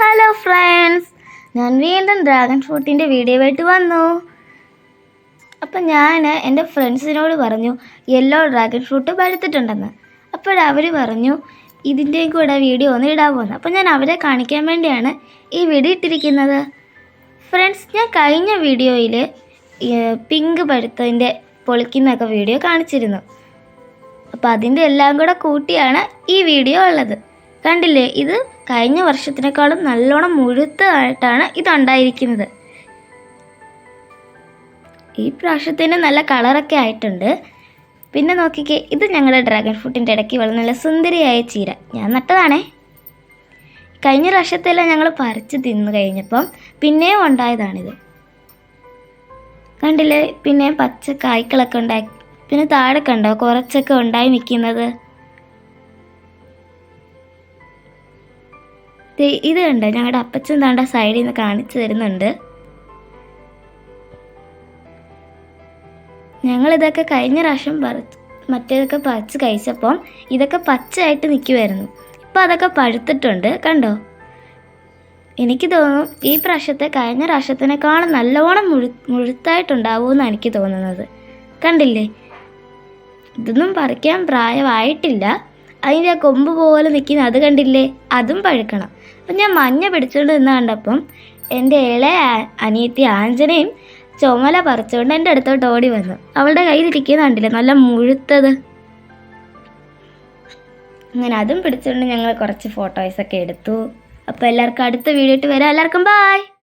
Hello friends ഞാൻ വീണ്ടും dragon ഫ്രൂട്ടിന്റെ video ആയിട്ട് വന്നു. അപ്പം ഞാൻ എന്റെ ഫ്രണ്ട്സിനോട് പറഞ്ഞു യെല്ലോ ഡ്രാഗൺ ഫ്രൂട്ട് പഴുത്തിട്ടുണ്ടെന്ന്. അപ്പോഴവർ പറഞ്ഞു ഇതിന്റെയും കൂടെ വീഡിയോ ഒന്ന് ഇടാൻ പോകുന്നു അപ്പം ഞാൻ അവരെ കാണിക്കാൻ വേണ്ടിയാണ് ഈ വീഡിയോ ഇട്ടിരിക്കുന്നത്. ഫ്രണ്ട്സ് ഞാൻ കഴിഞ്ഞ വീഡിയോയിൽ പിങ്ക് പഴുത്തതിന്റെ പൊളിക്കുന്നൊക്കെ വീഡിയോ കാണിച്ചിരുന്നു. അപ്പോൾ അതിന്റെ എല്ലാം കൂടെ കൂട്ടിയാണ് ഈ വീഡിയോ ഉള്ളത്. കണ്ടില്ലേ? ഇത് കഴിഞ്ഞ വർഷത്തിനേക്കാളും നല്ലോണം മുഴുത്തതായിട്ടാണ് ഇതുണ്ടായിരിക്കുന്നത്. ഈ പ്രാവശ്യത്തിന് നല്ല കളറൊക്കെ ആയിട്ടുണ്ട്. പിന്നെ നോക്കിക്കേ ഇത് ഞങ്ങളുടെ ഡ്രാഗൺ ഫ്രൂട്ടിന്റെ ഇടയ്ക്ക് വളരെ നല്ല സുന്ദരിയായ ചീര. ഞാൻ നട്ടതാണേ. കഴിഞ്ഞ പ്രാവശ്യത്തെല്ലാം ഞങ്ങൾ പറിച്ച് തിന്നു കഴിഞ്ഞപ്പം പിന്നെയും ഉണ്ടായതാണിത്. കണ്ടില്ലേ? പിന്നെ പച്ച കായ്ക്കളൊക്കെ ഉണ്ടായി പിന്നെ താഴെ കണ്ടോ കുറച്ചൊക്കെ ഉണ്ടായി നിൽക്കുന്നത് ഇത് കണ്ട? ഞങ്ങളുടെ അപ്പച്ചൻ താണ്ട സൈഡിൽ നിന്ന് കാണിച്ചു തരുന്നുണ്ട്. ഞങ്ങളിതൊക്കെ കഴിഞ്ഞ പ്രാവശ്യം പറിച്ച് മറ്റേതൊക്കെ പറിച്ച് കഴിച്ചപ്പം ഇതൊക്കെ പച്ചയായിട്ട് നിൽക്കുമായിരുന്നു ഇപ്പം അതൊക്കെ പഴുത്തിട്ടുണ്ട് കണ്ടോ? എനിക്ക് തോന്നും ഈ പ്രാവശ്യത്തെ കഴിഞ്ഞ പ്രാവശ്യത്തിനേക്കാളും നല്ലോണം മുഴു മുഴുത്തായിട്ടുണ്ടാവുമെന്നാണ് എനിക്ക് തോന്നുന്നത്. കണ്ടില്ലേ? ഇതൊന്നും പറിക്കാൻ പ്രായമായിട്ടില്ല അതിന്റെ ആ കൊമ്പ് പോലെ നിൽക്കുന്ന അത് കണ്ടില്ലേ? അതും പഴുക്കണം. അപ്പം ഞാൻ മഞ്ഞ പിടിച്ചുകൊണ്ട് നിന്ന് കണ്ടപ്പം എന്റെ ഇളയ ആ- അനിയത്തി ആഞ്ജനയും ചുമല പറിച്ചുകൊണ്ട് എന്റെ അടുത്തോട്ട് ഓടി വന്നു. അവളുടെ കയ്യിലിരിക്കുന്ന കണ്ടില്ലേ? നല്ല മുഴുത്തത്. അങ്ങനെ അതും പിടിച്ചുകൊണ്ട് ഞങ്ങൾ കുറച്ച് ഫോട്ടോസൊക്കെ എടുത്തു. അപ്പോൾ എല്ലാവർക്കും അടുത്ത വീഡിയോ ഇട്ട് വരാം. എല്ലാവർക്കും ബായ്